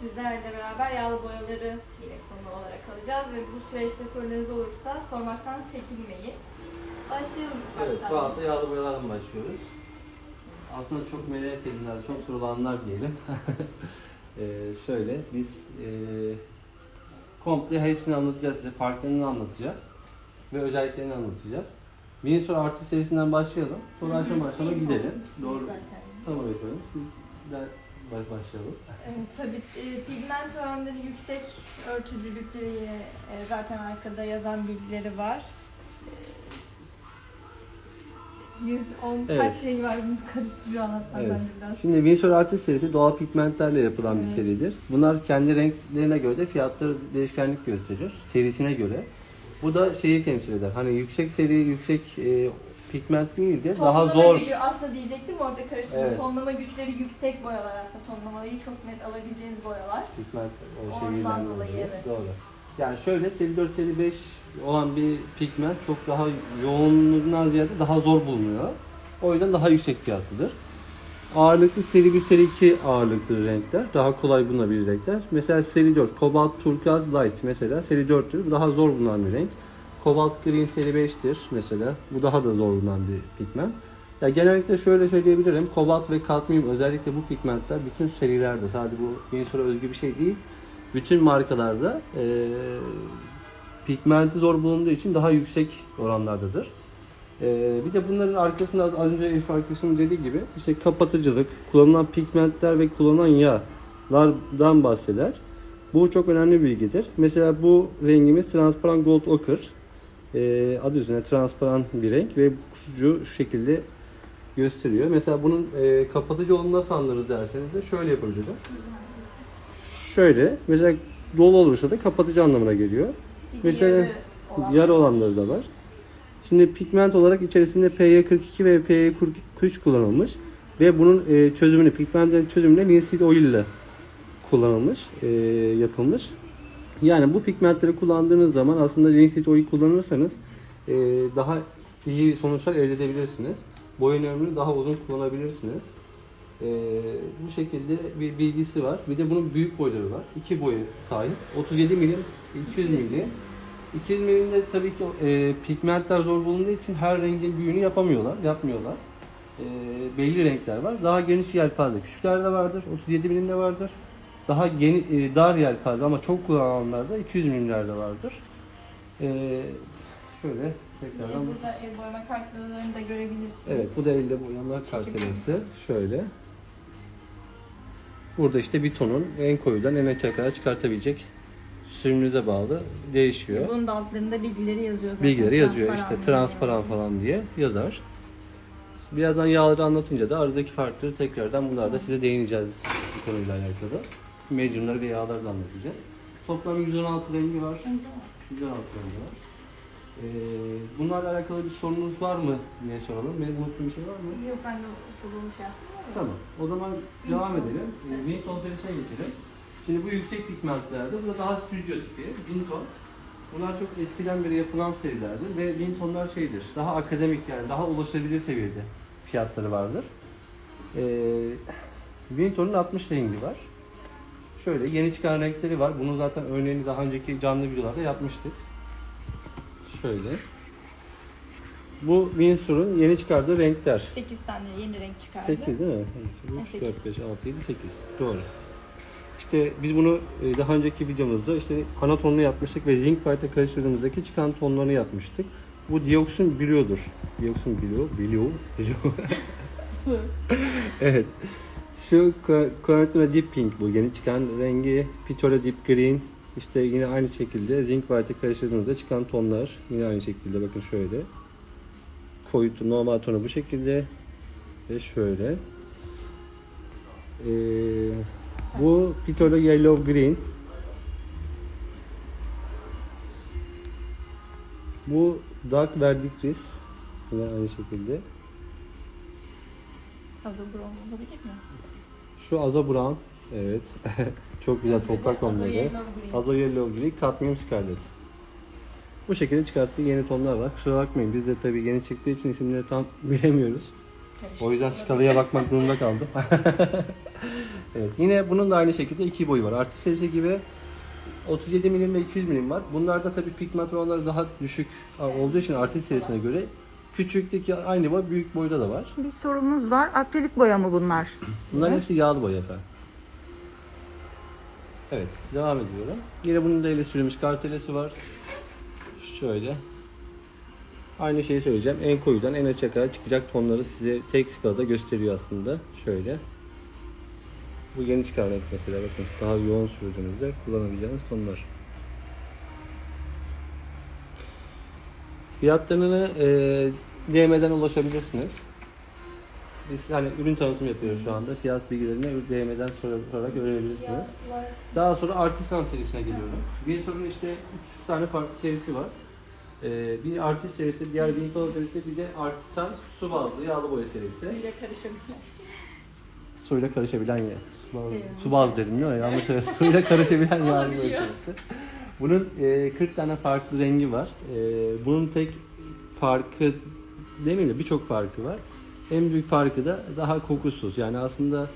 sizlerle beraber yağlı boyaları yine konu olarak alacağız ve bu süreçte sorularınız olursa sormaktan çekinmeyin. Başlayalım. Evet, bu hafta yağlı boyalardan başlıyoruz. Aslında çok merak edilenler, çok sorulanlar diyelim. Ee, şöyle, biz e, komple hepsini anlatacağız size, farklarını anlatacağız ve özelliklerini anlatacağız. Windsor artı serisinden başlayalım, sonra aşama aşama gidelim. Doğru, tamam efendim. Baş- başlayalım. Evet, tabii e, pigment oranları yüksek, örtücülükleri yine e, zaten arkada yazan bilgileri var. E, 110 Evet. kaç şey var bunu karıştırıyor anlatmak Evet. biraz. Şimdi Windsor Artist serisi doğal pigmentlerle yapılan bir seridir. Bunlar kendi renklerine göre de fiyatları değişkenlik gösterir. Serisine göre. Bu da şeyi temsil eder. Hani yüksek seri, yüksek e, pigment değil de daha Tonlama zor. gücü aslında diyecektim orada karıştırdım. Evet. Tonlama güçleri yüksek boyalar aslında. Tonlamayı çok net alabileceğiniz boyalar. Pigment o Ondan şeyinden dolayı, dolayı. evet. Doğru. Yani şöyle seri 4, seri 5 olan bir pigment çok daha yoğunluğundan ziyade daha zor bulunuyor. O yüzden daha yüksek fiyatlıdır. Ağırlıklı seri 1, seri 2 ağırlıklı renkler. Daha kolay bulunabilir renkler. Mesela seri 4, Cobalt Turquoise Light mesela seri 4'tür. Bu daha zor bulunan bir renk. Cobalt Green seri 5'tir mesela. Bu daha da zor bir pigment. Ya genellikle şöyle söyleyebilirim. Kobalt ve kadmiyum özellikle bu pigmentler bütün serilerde sadece bu Windsor'a özgü bir şey değil. Bütün markalarda eee pigmenti zor bulunduğu için daha yüksek oranlardadır. Eee, bir de bunların arkasında az önce Elif arkadaşımın dediği gibi işte kapatıcılık, kullanılan pigmentler ve kullanılan yağlardan bahseder. Bu çok önemli bir bilgidir. Mesela bu rengimiz transparan gold ochre. Eee adı üzerine transparan bir renk ve kutucu şu şekilde gösteriyor. Mesela bunun eee, kapatıcı olduğunu nasıl anlarız derseniz de şöyle yapabilirim. Şöyle mesela dolu olursa da kapatıcı anlamına geliyor. Mesela yarı olan. Yarı olanları da var. Şimdi pigment olarak içerisinde PY42 ve PY43 kullanılmış ve bunun e, çözümünü, pigmentin çözümünü linseed oil ile kullanılmış, e, yapılmış. Yani bu pigmentleri kullandığınız zaman aslında linseed oil kullanırsanız e, daha iyi sonuçlar elde edebilirsiniz. Boyun ömrünü daha uzun kullanabilirsiniz. E, bu şekilde bir bilgisi var. Bir de bunun büyük boyları var. İki boyu sahip. 37 milim, 200 milim. 200 milimde tabii ki e, pigmentler zor bulunduğu için her rengin büyüğünü yapamıyorlar, yapmıyorlar. E, belli renkler var. Daha geniş yelpaze küçüklerde vardır, 37 milimde vardır. Daha geni, e, dar yelpaze ama çok kullanılanlarda 200 milimlerde vardır. E, şöyle tekrardan burada el boyama kartlarını da görebilirsiniz. Evet bu da elde boyama kartelesi. Şöyle. Burada işte bir tonun en koyudan en açığa kadar çıkartabilecek sürümünüze bağlı değişiyor. Bunun da altlarında bilgileri yazıyor zaten. Bilgileri yazıyor işte Transparan transparan falan diye yazar. Birazdan yağları anlatınca da aradaki farkları tekrardan bunlarda size değineceğiz bu konuyla alakalı. Mediumları ve yağları da anlatacağız. Toplam 116 rengi var. 116 rengi var. Ee, bunlarla alakalı bir sorunuz var mı diye soralım. Benim unuttuğum bir şey var mı? Yok ben de okulumu şey. Tamam. O zaman devam edelim. Ee, Winton serisine geçelim. Şimdi bu yüksek pigmentlerde, bu da daha stüdyo tipi. Winton. Bunlar çok eskiden beri yapılan serilerdir ve Wintonlar şeydir, daha akademik yani daha ulaşılabilir seviyede fiyatları vardır. Ee, Winton'un 60 rengi var. Şöyle yeni çıkan renkleri var. Bunun zaten örneğini daha önceki canlı videolarda yapmıştık. Şöyle. Bu Windsor'un yeni çıkardığı renkler. 8 tane yeni renk çıkardı. 8 değil mi? Ha, 3, sekiz. 4, 5, 6, 7, 8. Doğru. İşte biz bunu e, daha önceki videomuzda işte ana tonunu yapmıştık ve zinc white'e karıştırdığımızdaki çıkan tonlarını yapmıştık. Bu dioksin biliyordur. Dioksin biliyor, biliyor, biliyor. evet. Şu Conatura Deep Pink bu yeni çıkan rengi. Pitora Deep Green. İşte yine aynı şekilde zinc white'e karıştırdığımızda çıkan tonlar. Yine aynı şekilde bakın şöyle. Koyu ton- normal tonu bu şekilde. Ve şöyle. Ee, bu Pitoro Yellow Green. Bu Dark Verdicris. Yine aynı şekilde. Brown olabilir mi? Şu Aza Brown. Evet. Çok güzel toprak Azo onları. Yellow Green, Cadmium Scarlet. Bu şekilde çıkarttığı yeni tonlar var. Kusura bakmayın biz de tabii yeni çıktığı için isimleri tam bilemiyoruz. O yüzden skalaya bakmak durumunda kaldım. Evet. Yine bunun da aynı şekilde iki boyu var. Artist serisi gibi 37 milim ve 200 milim var. Bunlarda tabii pigment oranları daha düşük olduğu için artist serisine göre küçükteki aynı boy büyük boyda da var. Bir sorumuz var. Akrilik boya mı bunlar? Bunların hepsi yağlı boya efendim. Evet, devam ediyorum. Yine bunun da ele sürülmüş kartelesi var. Şöyle. Aynı şeyi söyleyeceğim. En koyudan en açığa kadar çıkacak tonları size tek skalada gösteriyor aslında. Şöyle. Bu yeni çıkan renk mesela bakın. Daha yoğun sürdüğünüzde kullanabileceğiniz tonlar. Fiyatlarını e, DM'den ulaşabilirsiniz. Biz hani ürün tanıtım yapıyoruz şu anda. Fiyat bilgilerini DM'den sorarak öğrenebilirsiniz. Daha sonra artisan serisine geliyorum. Bir sorun işte 3 tane farklı serisi var. Ee, bir artist serisi, diğer bir Newton serisi, bir de artisan su bazlı yağlı boya serisi. ile karışabilir. Suyla karışabilen ya. Su bazlı, su bazlı dedim değil mi? Yanlış. Suyla karışabilen yağlı boya serisi. Bunun e, 40 tane farklı rengi var. E, bunun tek farkı demeyeyim de birçok farkı var. En büyük farkı da daha kokusuz. Yani aslında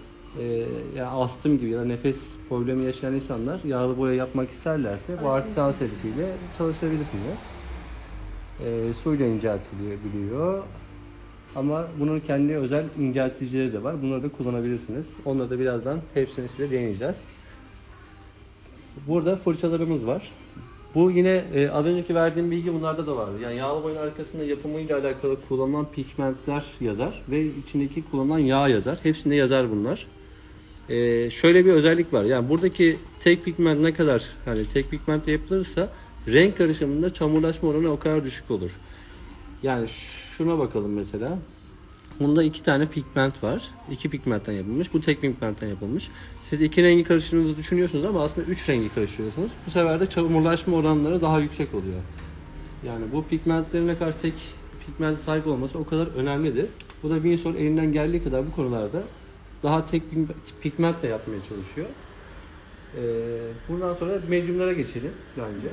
e, yani astım gibi ya da nefes problemi yaşayan insanlar yağlı boya yapmak isterlerse bu artisan serisiyle çalışabilirsiniz. E, suyla inceltiliyor. Ama bunun kendi özel incelticileri de var. Bunları da kullanabilirsiniz. Onları da birazdan hepsini size deneyeceğiz. Burada fırçalarımız var. Bu yine e, az önceki verdiğim bilgi bunlarda da vardı. Yani yağlı boyanın arkasında yapımıyla alakalı kullanılan pigmentler yazar ve içindeki kullanılan yağ yazar. Hepsinde yazar bunlar. E, şöyle bir özellik var. Yani buradaki tek pigment ne kadar hani tek pigmentle yapılırsa renk karışımında çamurlaşma oranı o kadar düşük olur. Yani şuna bakalım mesela. Bunda iki tane pigment var. İki pigmentten yapılmış. Bu tek pigmentten yapılmış. Siz iki rengi karıştırdığınızı düşünüyorsunuz ama aslında üç rengi karıştırıyorsunuz. Bu sefer de çamurlaşma oranları daha yüksek oluyor. Yani bu pigmentlerin ne kadar tek pigment sahip olması o kadar önemlidir. Bu da Winsor elinden geldiği kadar bu konularda daha tek pigmentle yapmaya çalışıyor. Ee, bundan sonra medyumlara geçelim bence.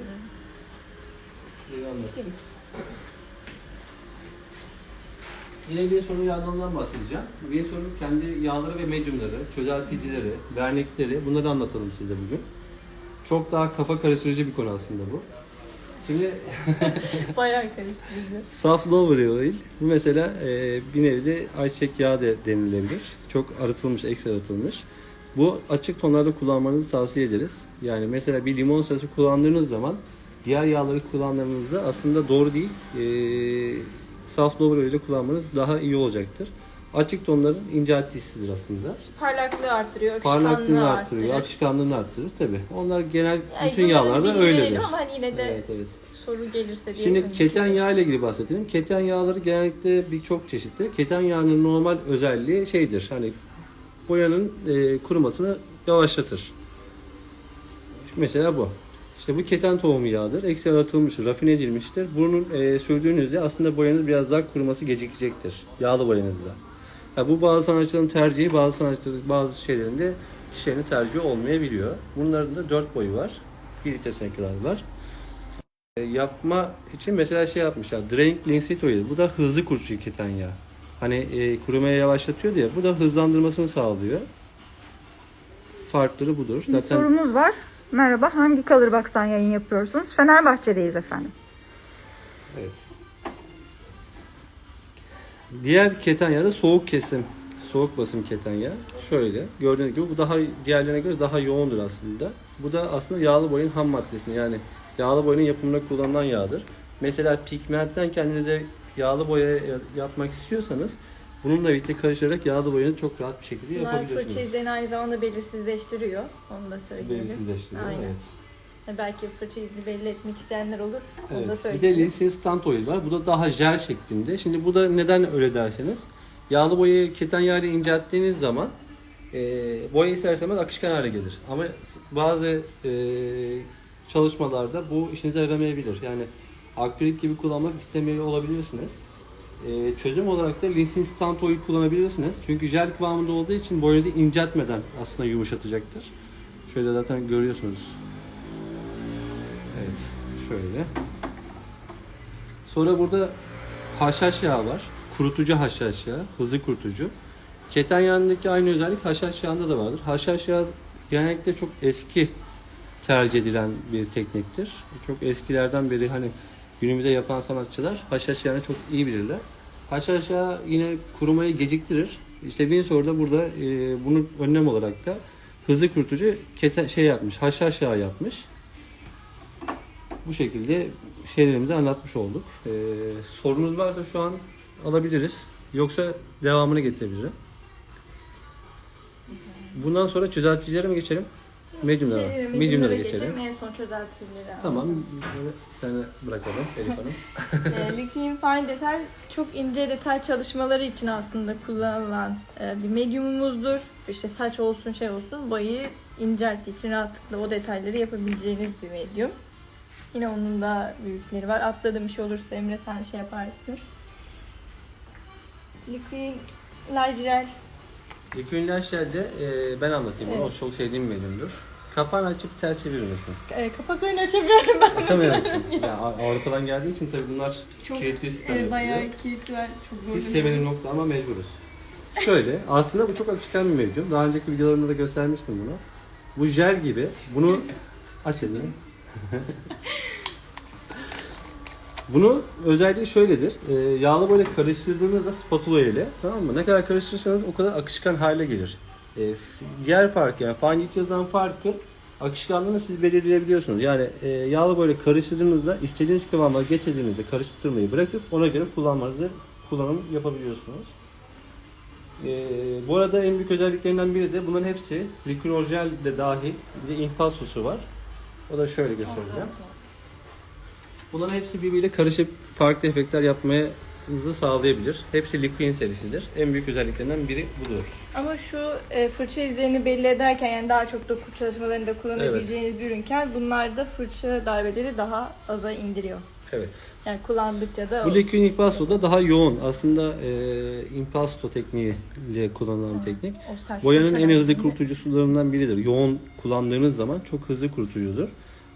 Şeyi anlatayım. Yine bir sorun yağlarından bahsedeceğim. Bir sorun kendi yağları ve medyumları, çözelticileri, vernikleri bunları anlatalım size bugün. Çok daha kafa karıştırıcı bir konu aslında bu. Şimdi Bayağı karıştırıcı. saf lower oil bu mesela e, bir nevi de ayçiçek yağı da denilebilir. Çok arıtılmış, ekstra arıtılmış. Bu açık tonlarda kullanmanızı tavsiye ederiz. Yani mesela bir limon sası kullandığınız zaman diğer yağları kullandığınızda aslında doğru değil. E, saf lower oil'i kullanmanız daha iyi olacaktır. Açık tonların incelticisidir aslında. Parlaklığı arttırıyor, akışkanlığı Parlaklığını arttırıyor. arttırıyor, akışkanlığını arttırır tabi. Onlar genel Yani bütün bunların yağlarda bilgi verelim öyledir. Ama hani yine de Evet, evet. soru gelirse diye. Şimdi keten yağı ile ilgili bahsedelim. Keten yağları genellikle birçok çeşitli. Keten yağının normal özelliği şeydir. Hani boyanın e, kurumasını yavaşlatır. Mesela bu. İşte bu keten tohumu yağıdır. Eksi aratılmıştır, rafine edilmiştir. Bunun e, sürdüğünüzde aslında boyanız biraz daha kuruması gecikecektir. Yağlı boyanızda. Ya bu bazı sanatçıların tercihi, bazı sanatçıların bazı şeylerinde kişilerin tercihi olmayabiliyor. Bunların da dört boyu var. Bir litresine kadar var. E, yapma için mesela şey yapmışlar. Drink linseed oil. Bu da hızlı kurutucu keten yağ. Hani e, kurumaya yavaşlatıyor diye. Bu da hızlandırmasını sağlıyor. Farkları budur. Bir sorumuz var. Merhaba, hangi Colorbox'tan yayın yapıyorsunuz? Fenerbahçe'deyiz efendim. Evet. Diğer keten da soğuk kesim, soğuk basım keten yağı. Şöyle gördüğünüz gibi bu daha diğerlerine göre daha yoğundur aslında. Bu da aslında yağlı boyanın ham maddesini yani yağlı boyanın yapımında kullanılan yağdır. Mesela pigmentten kendinize yağlı boya yapmak istiyorsanız bununla birlikte karıştırarak yağlı boyanı çok rahat bir şekilde Bunlar yapabilirsiniz. fırça izlerini aynı zamanda belirsizleştiriyor. Onu da söyleyelim. Belirsizleştiriyor, Aynen. evet. Ha, Belki fırça izni belli etmek isteyenler olur. Onu da Evet. Bir de söyleyelim. stand oil var. Bu da daha jel şeklinde. Şimdi bu da neden öyle derseniz yağlı boyayı keten yağıyla incelttiğiniz zaman e, boya ister istemez akışkan hale gelir. Ama bazı e, çalışmalarda bu işinize yaramayabilir. Yani akrilik gibi kullanmak istemiyor olabilirsiniz. E, çözüm olarak da linseed stand oil kullanabilirsiniz. Çünkü jel kıvamında olduğu için boyanızı inceltmeden aslında yumuşatacaktır. Şöyle zaten görüyorsunuz. Evet, şöyle. Sonra burada haşhaş yağı var. Kurutucu haşhaş yağı, hızlı kurutucu. Keten yağındaki aynı özellik haşhaş yağında da vardır. Haşhaş yağı genellikle çok eski tercih edilen bir tekniktir. Çok eskilerden beri hani günümüze yapan sanatçılar haşhaş yağını çok iyi bilirler. Haşhaş yağı yine kurumayı geciktirir. İşte Windsor da burada e, bunu önlem olarak da hızlı kurutucu keten, şey yapmış, haşhaş yağı yapmış. Bu şekilde şeylerimizi anlatmış olduk. E, sorunuz varsa şu an alabiliriz. Yoksa devamını getirebilirim. Bundan sonra çözelticilere mi geçelim? Medium'lara. Şey, Medium'lara geçelim. geçelim. En son çözeltileri al. Tamam. Seni bırakalım Elif Hanım. e, Liquid Fine detay çok ince detay çalışmaları için aslında kullanılan e, bir medyumumuzdur. İşte saç olsun şey olsun boyayı incelttiği için rahatlıkla o detayları yapabileceğiniz bir medyum. Yine onun da büyükleri var. Atladığım bir şey olursa Emre sen şey yaparsın. Liquid Lajrel Liquid Lash'lerde e, ben anlatayım. Evet. O çok sevdiğim bir medium'dur. Kapağını açıp ters çevirir misin? e, kapaklarını açabiliyorum ben. Açamıyor musun? ya Av- Avrupa'dan geldiği için tabii bunlar Çok kilitli sistem e, bayağı var. Çok zor. Biz sevelim nokta ama mecburuz. Şöyle, aslında bu çok akışkan bir medium. Daha önceki videolarımda da göstermiştim bunu. Bu jel gibi. Bunu aç elini. Bunu özelliği şöyledir. Ee, yağlı böyle karıştırdığınızda spatula ile tamam mı? Ne kadar karıştırırsanız o kadar akışkan hale gelir. F- diğer farkı yani Fangikyo'dan farkı akışkanlığını siz belirleyebiliyorsunuz. Yani e, yağlı böyle karıştırdığınızda istediğiniz kıvama getirdiğinizde karıştırmayı bırakıp ona göre kullanmanızı kullanım yapabiliyorsunuz. Ee, bu arada en büyük özelliklerinden biri de bunların hepsi jel de dahil bir de impulsusu var. O da şöyle göstereceğim. Bunların hepsi birbiriyle karışıp farklı efektler yapmanızı sağlayabilir. Hepsi Liquin serisidir. En büyük özelliklerinden biri budur. Ama şu e, fırça izlerini belli ederken yani daha çok doku çalışmalarında kullanabileceğiniz bir ürünken bunlarda fırça darbeleri daha aza indiriyor. Evet. Yani kullandıkça da Bu Liquin Impasto da daha yoğun. Aslında e, Impasto tekniği ile kullanılan bir teknik. o Boyanın en hızlı kurutucularından biridir. Yoğun kullandığınız zaman çok hızlı kurutucudur.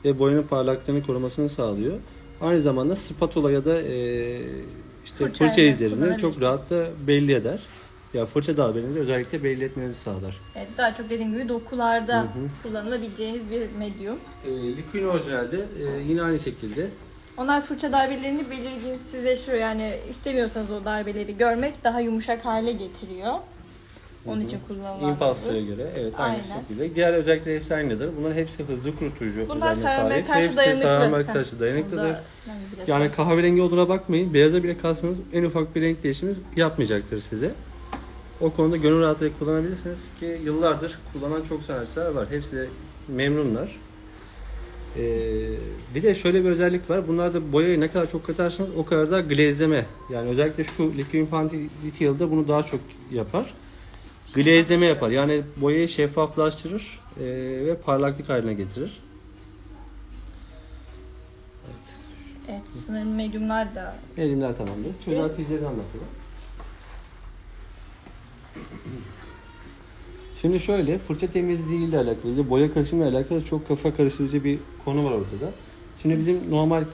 Ve boyanın parlaklığını korumasını sağlıyor. Aynı zamanda spatula ya da e, işte Fırçayla fırça izlerini çok rahat da belli eder. Ya fırça darbenizi özellikle belli etmenizi sağlar. Evet, daha çok dediğim gibi dokularda Hı hı. kullanılabileceğiniz bir medyum. E, Liquin orijinalde e, yine aynı şekilde Onlar fırça darbelerini belirginsizleştiriyor. Yani istemiyorsanız o darbeleri görmek daha yumuşak hale getiriyor. Onun için kullanılan. Impasto'ya göre evet aynı Aynen. şekilde. Diğer özellikleri hepsi aynıdır. Bunların hepsi hızlı kurutucu Bunlar özelliğine sararmaya sahip. karşı Hepsi dayanıklı. sararmaya karşı dayanıklıdır. burada yani biraz Yani kahverengi olduğuna bakmayın. Beyaza bile kalsanız en ufak bir renk değişimi yapmayacaktır size. O konuda gönül rahatlığıyla kullanabilirsiniz ki yıllardır kullanan çok sanatçılar var. Hepsi de memnunlar. Ee, bir de şöyle bir özellik var. Bunlarda boyayı ne kadar çok katarsanız o kadar da glazleme. Yani özellikle şu Liquid Infinity Detail'da bunu daha çok yapar. Glazleme yapar. Yani boyayı şeffaflaştırır ee, ve parlaklık haline getirir. Evet, bunların medyumlar da Elimler tamamdır. Çözelticileri anlatalım. Şimdi şöyle fırça temizliği ile alakalı, boya karışımı ile alakalı çok kafa karıştırıcı bir konu var ortada. Şimdi bizim normal e,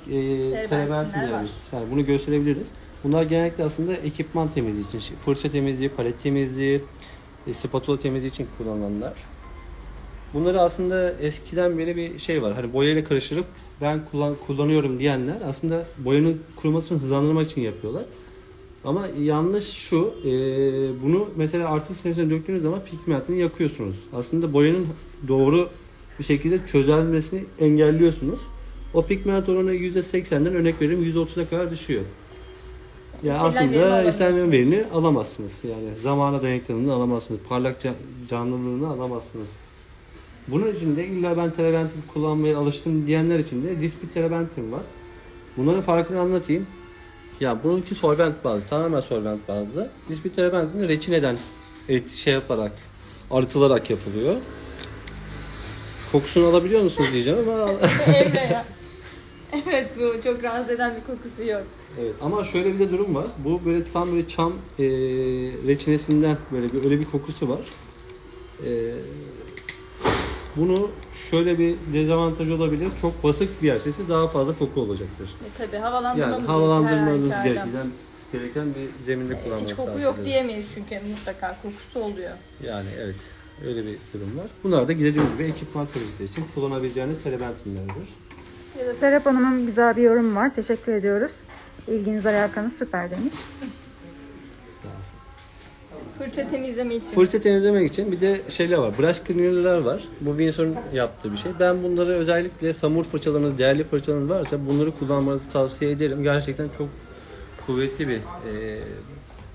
Terebentinler var. yani bunu gösterebiliriz. Bunlar genellikle aslında ekipman temizliği için, fırça temizliği, palet temizliği, e, spatula temizliği için kullanılanlar. Bunları aslında eskiden beri bir şey var. Hani boyayla karıştırıp ben kullan, kullanıyorum diyenler aslında boyanın kurumasını hızlandırmak için yapıyorlar. Ama yanlış şu, e, bunu mesela artık içerisine döktüğünüz zaman pigmentini yakıyorsunuz. Aslında boyanın doğru bir şekilde çözülmesini engelliyorsunuz. O pigment oranı %80'den örnek veririm %30'a kadar düşüyor. Yani İstenilen verimi aslında alamıyorsunuz. istenilen verini alamazsınız. Yani zamana dayanıklılığını alamazsınız. Parlak can- canlılığını alamazsınız. Bunun için de illa ben terebentin kullanmaya alıştım diyenler için de dispit terebentin var. Bunların farkını anlatayım. Ya bununki solvent bazlı, tamamen solvent bazlı. Dispit terebentin de reçineden erit- şey yaparak, arıtılarak yapılıyor. Kokusunu alabiliyor musunuz diyeceğim ama Emre ya. Evet bu çok rahatsız eden bir kokusu yok. Evet ama şöyle bir de durum var. Bu böyle tam böyle çam e, reçinesinden böyle bir öyle bir kokusu var. E, bunu şöyle bir dezavantaj olabilir. Çok basık bir yer sesi daha fazla koku olacaktır. E, tabii havalandırmamız Yani havalandırmanız gereken gereken bir zeminde kullanmanızı Hiç koku tavsiye yok diyemeyiz çünkü mutlaka kokusu oluyor. Yani evet. Öyle bir durum var. Bunlar da dediğim gibi ekipman kalitesi için kullanabileceğiniz telebentinlerdir. Serap Hanım'ın güzel bir yorum var. Teşekkür ediyoruz. İlginiz alakanız süper demiş. Sağ olsun. Fırça temizleme için. Fırça temizlemek için bir de şeyler var. Brush cleaner'lar var. Bu Windsor'un yaptığı bir şey. Ben bunları özellikle samur fırçalarınız, değerli fırçalarınız varsa bunları kullanmanızı tavsiye ederim. Gerçekten çok kuvvetli bir e,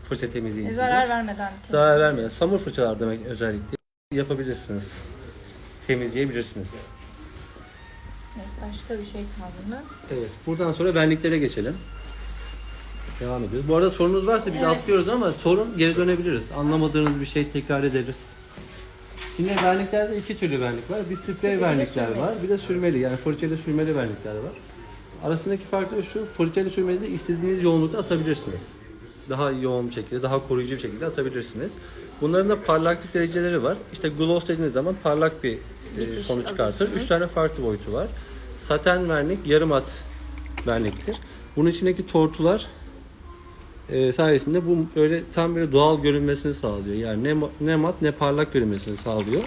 fırça E, temizleyicisi. zarar vermeden. Zarar vermeden. Samur fırçalar demek özellikle yapabilirsiniz. Temizleyebilirsiniz. Evet, başka bir şey kaldı mı? Evet. Buradan sonra benliklere geçelim. Devam ediyoruz. Bu arada sorunuz varsa biz Evet. atlıyoruz ama sorun geri dönebiliriz. Anlamadığınız bir şey tekrar ederiz. Şimdi verniklerde iki türlü vernik var. Bir sprey Spreyli, vernikler sürmeli. var. Bir de sürmeli yani fırçayla sürmeli vernikler var. Arasındaki fark da şu fırçayla sürmeli de istediğiniz yoğunlukta atabilirsiniz. Daha yoğun bir şekilde, daha koruyucu bir şekilde atabilirsiniz. Bunların da parlaklık dereceleri var. İşte gloss dediğiniz zaman parlak bir e, sonuç çıkartır. Üç tane farklı boyutu var. Saten vernik, yarım at verniktir. Bunun içindeki tortular e, sayesinde bu böyle tam böyle doğal görünmesini sağlıyor. Yani ne, ne mat ne parlak görünmesini sağlıyor.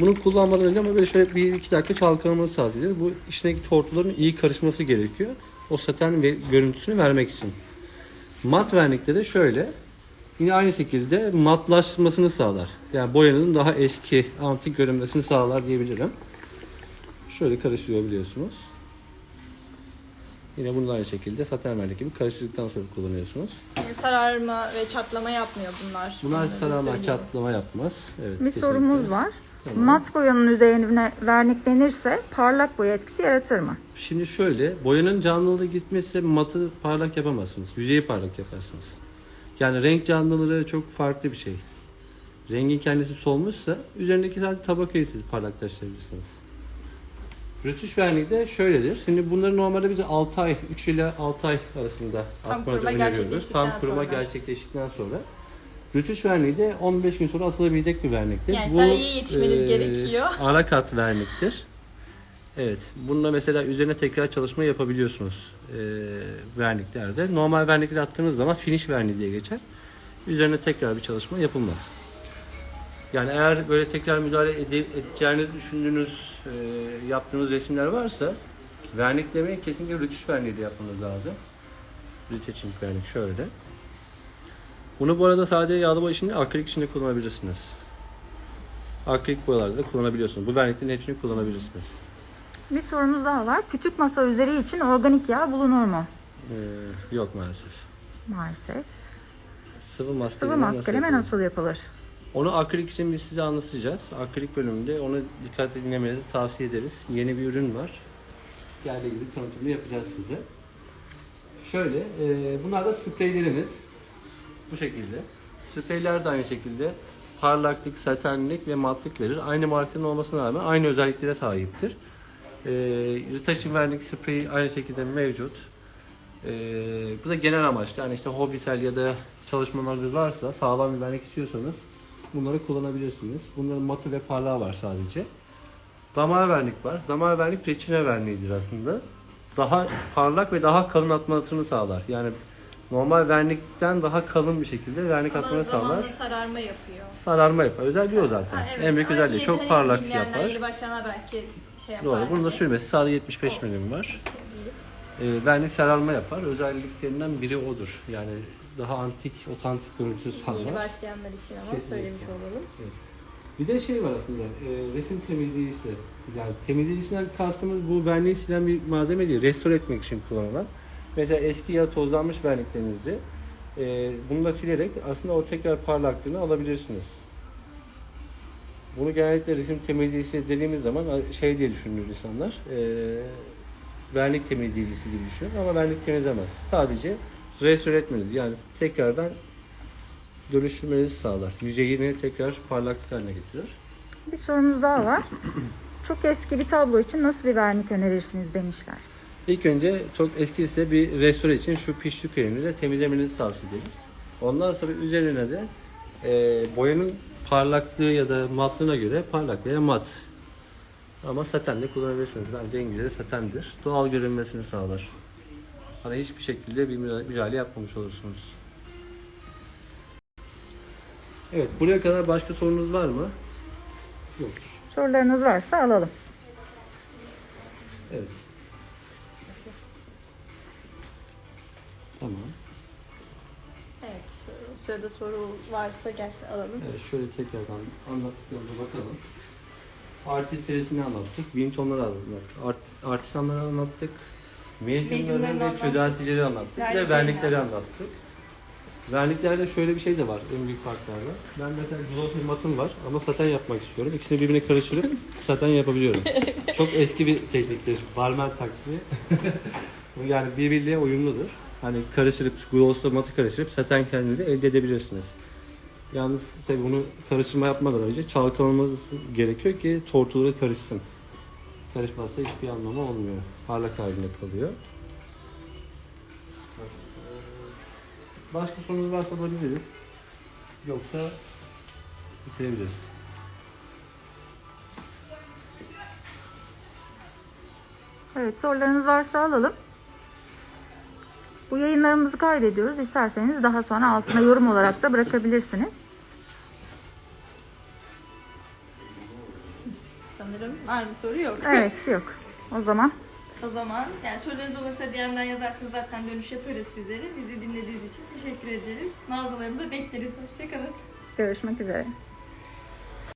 Bunu kullanmadan önce ama böyle şöyle bir iki dakika çalkalamanızı sağlıyor. Bu içindeki tortuların iyi karışması gerekiyor. O saten ve görüntüsünü vermek için. Mat vernikte de şöyle. Yine aynı şekilde matlaşmasını sağlar. Yani boyanın daha eski, antik görünmesini sağlar diyebilirim. Şöyle karıştırıyor biliyorsunuz. Yine bunu da aynı şekilde saten vernik gibi karıştırdıktan sonra kullanıyorsunuz. Yani sararma ve çatlama yapmıyor bunlar. Bunlar sararma, çatlama yapmaz. Evet, Bir kesinlikle. sorumuz var. Tamam. Mat boyanın üzerine verniklenirse parlak boya etkisi yaratır mı? Şimdi şöyle, boyanın canlılığı gitmezse matı parlak yapamazsınız. Yüzeyi parlak yaparsınız. Yani renk canlılığı çok farklı bir şey. Rengin kendisi solmuşsa üzerindeki sadece tabakayı siz parlaklaştırabilirsiniz. Rütüş vernik de şöyledir. Şimdi bunları normalde biz 6 ay, 3 ile 6 ay arasında atmanızı öneriyoruz. Tam kuruma sonra. gerçekleştikten sonra. Rütüş verniği de 15 gün sonra atılabilecek bir verniktir. Yani sayıya yetişmeniz gerekiyor. Ara kat verniktir. Evet. Bununla mesela üzerine tekrar çalışma yapabiliyorsunuz e, verniklerde. Normal vernikleri attığınız zaman finish verniği diye geçer. Üzerine tekrar bir çalışma yapılmaz. Yani eğer böyle tekrar müdahale ede- edeceğinizi düşündüğünüz, e, yaptığınız resimler varsa verniklemeyi kesinlikle rütüş verniği de yapmanız lazım. Retouching vernik şöyle. Bunu bu arada sadece yağlı boya için değil, akrilik için de kullanabilirsiniz. Akrilik boyalarda da kullanabiliyorsunuz. Bu verniklerin hepsini kullanabilirsiniz. Bir sorumuz daha var. Küçük masa üzeri için organik yağ bulunur mu? Ee, yok maalesef. Maalesef. Sıvı maskeleme, Sıvı maskeleme yapılır? nasıl yapılır? Onu akrilik için biz size anlatacağız. Akrilik bölümünde onu dikkatle dinlemenizi tavsiye ederiz. Yeni bir ürün var. Yerle ilgili tanıtımını yapacağız size. Şöyle, e, bunlar da spreylerimiz. Bu şekilde. Spreyler de aynı şekilde parlaklık, satenlik ve matlık verir. Aynı markanın olmasına rağmen aynı özelliklere sahiptir. E, Retouching vernik spreyi aynı şekilde mevcut. E, bu da genel amaçlı. Yani işte hobisel ya da çalışmalarınız varsa sağlam bir vernik istiyorsanız bunları kullanabilirsiniz. Bunların matı ve parlağı var sadece. Damar vernik var. Damar vernik reçine verniğidir aslında. Daha parlak ve daha kalın atmasını sağlar. Yani normal vernikten daha kalın bir şekilde vernik Ama atmanı sağlar. sararma yapıyor. Sararma yapar. Özelliği o zaten. Ha, evet. En büyük Ama özelliği. Çok parlak yapar. Yeni başlayanlar belki şey yapar. Doğru. Bunun da sürmesi sadece 75 milim var. E, vernik sararma yapar. Özelliklerinden biri odur. Yani daha antik, otantik görüntü Yeni sağlar. başlayanlar için ama Kesinlikle. söylemiş olalım. Bir de şey var aslında, e, resim temizleyicisi. Yani temizleyicisinden kastımız bu verniği silen bir malzeme değil, restore etmek için kullanılan. Mesela eski ya tozlanmış verniklerinizi e, bununla silerek aslında o tekrar parlaklığını alabilirsiniz. Bunu genellikle resim temizleyicisi dediğimiz zaman şey diye düşünür insanlar. E, vernik temizleyicisi gibi düşünür ama vernik temizlemez. Sadece restore etmeniz yani tekrardan dönüştürmenizi sağlar. Yüzeyini tekrar parlaklık haline getirir. Bir sorumuz daha var. Çok eski bir tablo için nasıl bir vernik önerirsiniz demişler. İlk önce çok eski ise bir restore için şu pişli kremini de temizlemenizi tavsiye ederiz. Ondan sonra üzerine de e, boyanın parlaklığı ya da matlığına göre parlak veya mat. Ama saten de kullanabilirsiniz. Bence en güzeli satendir. Doğal görünmesini sağlar. Hani hiçbir şekilde bir müdahale yapmamış olursunuz. Evet, buraya kadar başka sorunuz var mı? Yok. Sorularınız varsa alalım. Evet. Tamam. Evet. Sırada soru varsa gerçekten alalım. Evet, şöyle tekrardan anlattıklarımıza bakalım. Artist serisini anlattık. Winton'ları anlattık. Art, artisanları anlattık. Medium'ları ve anlattık. anlattık. Bir de Vernikleri anlattık. Verniklerde şöyle bir şey de var en büyük farklarda. Ben mesela gloss ve matım var ama saten yapmak istiyorum. İkisini birbirine karıştırıp saten yapabiliyorum. Çok eski bir tekniktir. Barmen taktiği. yani birbiriyle uyumludur. Hani karıştırıp glossla matı karıştırıp saten kendinizi elde edebilirsiniz. Yalnız tabii bunu karıştırma yapmadan önce çalkalamanız gerekiyor ki tortuları karışsın. Karışmazsa hiçbir anlamı olmuyor. Parlak halinde kalıyor. Başka sorunuz varsa alabiliriz. Yoksa bitirebiliriz. Evet sorularınız varsa alalım. Bu yayınlarımızı kaydediyoruz. İsterseniz daha sonra altına yorum olarak da bırakabilirsiniz. Var bir soru yok. Evet yok. O zaman O zaman yani sorularınız olursa DM'den yazarsınız zaten dönüş yaparız sizlere. Bizi dinlediğiniz için teşekkür ederiz. Mağazalarımıza bekleriz. Hoşçakalın. görüşmek üzere.